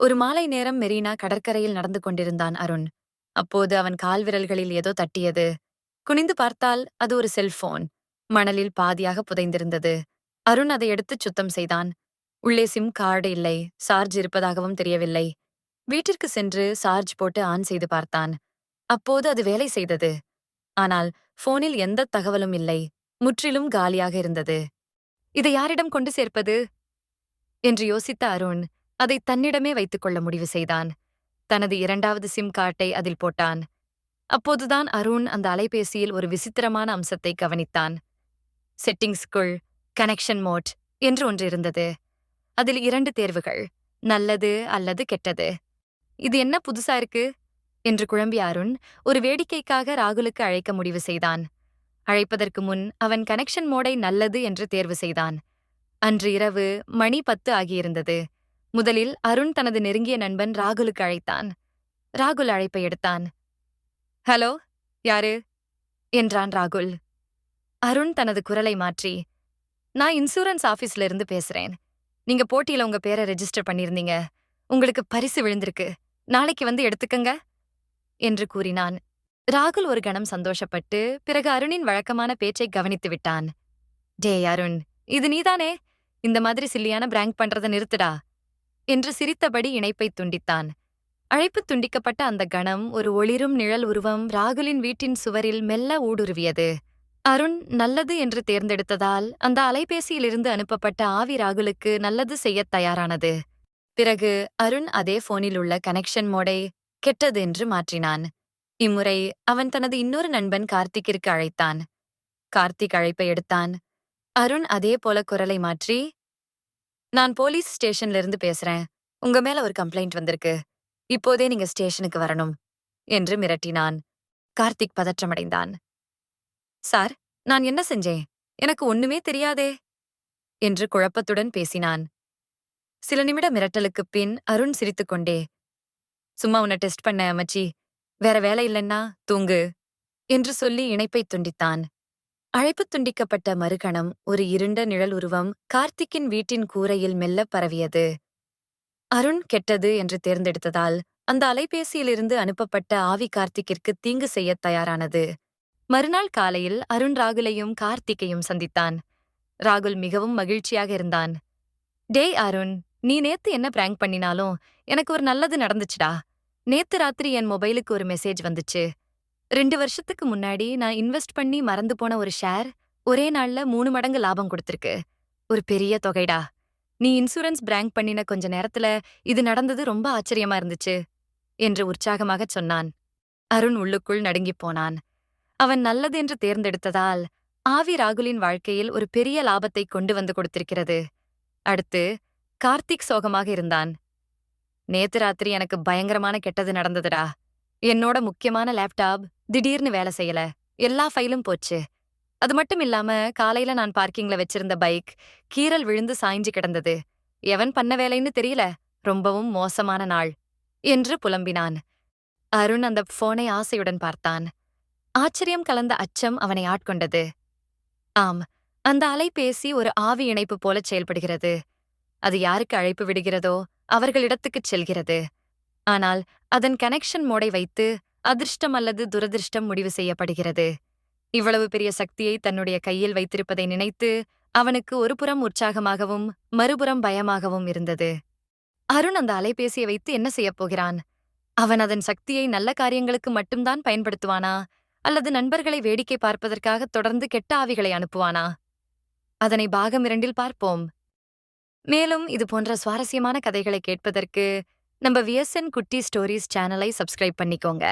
ஒரு மாலை நேரம் மெரீனா கடற்கரையில் நடந்து கொண்டிருந்தான் அருண். அப்போது அவன் கால் விரல்களில் ஏதோ தட்டியது. குனிந்து பார்த்தால் அது ஒரு செல்போன் மணலில் பாதியாக புதைந்திருந்தது. அருண் அதை எடுத்துச் சுத்தம் செய்தான். உள்ளே சிம் கார்டு இல்லை. சார்ஜ் இருப்பதாகவும் தெரியவில்லை. வீட்டிற்கு சென்று சார்ஜ் போட்டு ஆன் செய்து பார்த்தான். அப்போது அது வேலை செய்தது. ஆனால் போனில் எந்த தகவலும் இல்லை. முற்றிலும் காலியாக இருந்தது. இதை யாரிடம் கொண்டு சேர்ப்பது? என்று யோசித்த அருண் அதை தன்னிடமே வைத்துக் கொள்ள முடிவு செய்தான். தனது இரண்டாவது சிம் கார்டை அதில் போட்டான். அப்போதுதான் அருண் அந்த அலைபேசியில் ஒரு விசித்திரமான அம்சத்தை கவனித்தான். செட்டிங்ஸ்குள் கனெக்ஷன் மோட் என்று ஒன்று இருந்தது. அதில் இரண்டு தேர்வுகள் நல்லது அல்லது கெட்டது. இது என்ன புதுசா இருக்கு? என்று குழம்பிய அருண் ஒரு வேடிக்கைக்காக ராகுலுக்கு அழைக்க முடிவு செய்தான். அழைப்பதற்கு முன் அவன் கனெக்ஷன் மோடை நல்லது என்று தேர்வு செய்தான். அன்று இரவு மணி பத்து ஆகியிருந்தது. முதலில் அருண் தனது நெருங்கிய நண்பன் ராகுலுக்கு அழைத்தான். ராகுல் அழைப்பை எடுத்தான். ஹலோ யாரு? என்றான் ராகுல். அருண் தனது குரலை மாற்றி நான் இன்சூரன்ஸ் ஆஃபீஸ்ல இருந்து பேசுறேன். நீங்க போட்டியில உங்க பேரை ரெஜிஸ்டர் பண்ணிருந்தீங்க உங்களுக்கு பரிசு விழுந்திருக்கு. நாளைக்கு வந்து எடுத்துக்கங்க. என்று கூறினான். ராகுல் ஒரு கணம் சந்தோஷப்பட்டு பிறகு அருணின் வழக்கமான பேச்சை கவனித்து விட்டான். டே அருண் இது நீதானே? இந்த மாதிரி சில்லியான பிராங்க் பண்றத நிறுத்துடா. என்று சிரித்தபடி இணைப்பை துண்டித்தான். அழைப்பு துண்டிக்கப்பட்ட அந்த கணம் ஒரு ஒளிரும் நிழல் உருவம் ராகுலின் வீட்டின் சுவரில் மெல்ல ஊடுருவியது. அருண் நல்லது என்று தேர்ந்தெடுத்ததால் அந்த அலைபேசியிலிருந்து அனுப்பப்பட்ட ஆவி ராகுலுக்கு நல்லது செய்யத் தயாரானது. பிறகு அருண் அதே போனில் உள்ள கனெக்ஷன் மோடை கெட்டது என்று மாற்றினான். இம்முறை அவன் தனது இன்னொரு நண்பன் கார்த்திக்கிற்கு அழைத்தான். கார்த்திக் அழைப்பை எடுத்தான். அருண் அதே போல குரலை மாற்றி நான் போலீஸ் ஸ்டேஷன்ல இருந்து பேசுறேன். உங்க மேல ஒரு கம்ப்ளைண்ட் வந்திருக்கு. இப்போதே நீங்க ஸ்டேஷனுக்கு வரணும் என்று மிரட்டினான். கார்த்திக் பதற்றமடைந்தான். சார் நான் என்ன செஞ்சேன்? எனக்கு ஒண்ணுமே தெரியாதே என்று குழப்பத்துடன் பேசினான். சில நிமிட மிரட்டலுக்குப் பின் அருண் சிரித்துக்கொண்டே சும்மா உன்னை டெஸ்ட் பண்ண அம்மச்சி. வேற வேலை இல்லைன்னா தூங்கு என்று சொல்லி இணைப்பை துண்டித்தான். அழைப்பு துண்டிக்கப்பட்ட மறுகணம் ஒரு இருண்ட நிழல் உருவம் கார்த்திக்கின் வீட்டின் கூரையில் மெல்ல பரவியது. அருண் கெட்டது என்று தேர்ந்தெடுத்ததால் அந்த அலைபேசியிலிருந்து அனுப்பப்பட்ட ஆவி கார்த்திக்கிற்கு தீங்கு செய்யத் தயாரானது. மறுநாள் காலையில் அருண் ராகுலையும் கார்த்திக்கையும் சந்தித்தான். ராகுல் மிகவும் மகிழ்ச்சியாக இருந்தான். டேய் அருண் நீ நேத்து என்ன பிராங்க் பண்ணினாலும் எனக்கு ஒரு நல்லது நடந்துச்சுடா. நேத்து ராத்திரி என் மொபைலுக்கு ஒரு மெசேஜ் வந்துச்சு. ரெண்டு வருஷத்துக்கு முன்னாடி நான் இன்வெஸ்ட் பண்ணி மறந்து போன ஒரு ஷேர் ஒரே நாள்ல மூணு மடங்கு லாபம் கொடுத்துருக்கு. ஒரு பெரிய தொகைடா. நீ இன்சூரன்ஸ் பிராங்க் பண்ணின கொஞ்ச நேரத்துல இது நடந்தது ரொம்ப ஆச்சரியமா இருந்துச்சு என்று உற்சாகமாகச் சொன்னான். அருண் உள்ளுக்குள் நடுங்கிப் போனான். அவன் நல்லது என்று தேர்ந்தெடுத்ததால் ஆவி ராகுலின் வாழ்க்கையில் ஒரு பெரிய லாபத்தை கொண்டு வந்து கொடுத்திருக்கிறது. அடுத்து கார்த்திக் சோகமாக இருந்தான். நேத்து ராத்திரி எனக்கு பயங்கரமான கெட்டது நடந்ததுடா. என்னோட முக்கியமான லேப்டாப் திடீர்னு வேலை செய்யல. எல்லா ஃபைலும் போச்சு. அது மட்டும் இல்லாம காலையில நான் பார்க்கிங்ல வச்சிருந்த பைக் கீறல் விழுந்து சாய்ஞ்சு கிடந்தது. எவன் பண்ண வேலைன்னு தெரியல. ரொம்பவும் மோசமான நாள் என்று புலம்பினான். அருண் அந்த போனை ஆசையுடன் பார்த்தான். ஆச்சரியம் கலந்த அச்சம் அவனை ஆட்கொண்டது. ஆம் அந்த அலைபேசி ஒரு ஆவி இணைப்பு போல செயல்படுகிறது. அது யாருக்கு அழைப்பு விடுகிறதோ அவர்களிடத்துக்குச் செல்கிறது. ஆனால் அதன் கனெக்ஷன் மோடை வைத்து அதிர்ஷ்டம் அல்லது துரதிர்ஷ்டம் முடிவு செய்யப்படுகிறது. இவ்வளவு பெரிய சக்தியை தன்னுடைய கையில் வைத்திருப்பதை நினைத்து அவனுக்கு ஒருபுறம் உற்சாகமாகவும் மறுபுறம் பயமாகவும் இருந்தது. அருண் அந்த அலைபேசியை வைத்து என்ன செய்யப் போகிறான்? அவன் அதன் சக்தியை நல்ல காரியங்களுக்கு மட்டும்தான் பயன்படுத்துவானா? அல்லது நண்பர்களை வேடிக்கை பார்ப்பதற்காக தொடர்ந்து கெட்ட ஆவிகளை அனுப்புவானா? அதனை பாகம் இரண்டில் பார்ப்போம். மேலும் இது போன்ற சுவாரஸ்யமான கதைகளை கேட்பதற்கு நம்ம விஎஸ்என் குட்டி ஸ்டோரிஸ் சேனலை சப்ஸ்கிரைப் பண்ணிக்கோங்க.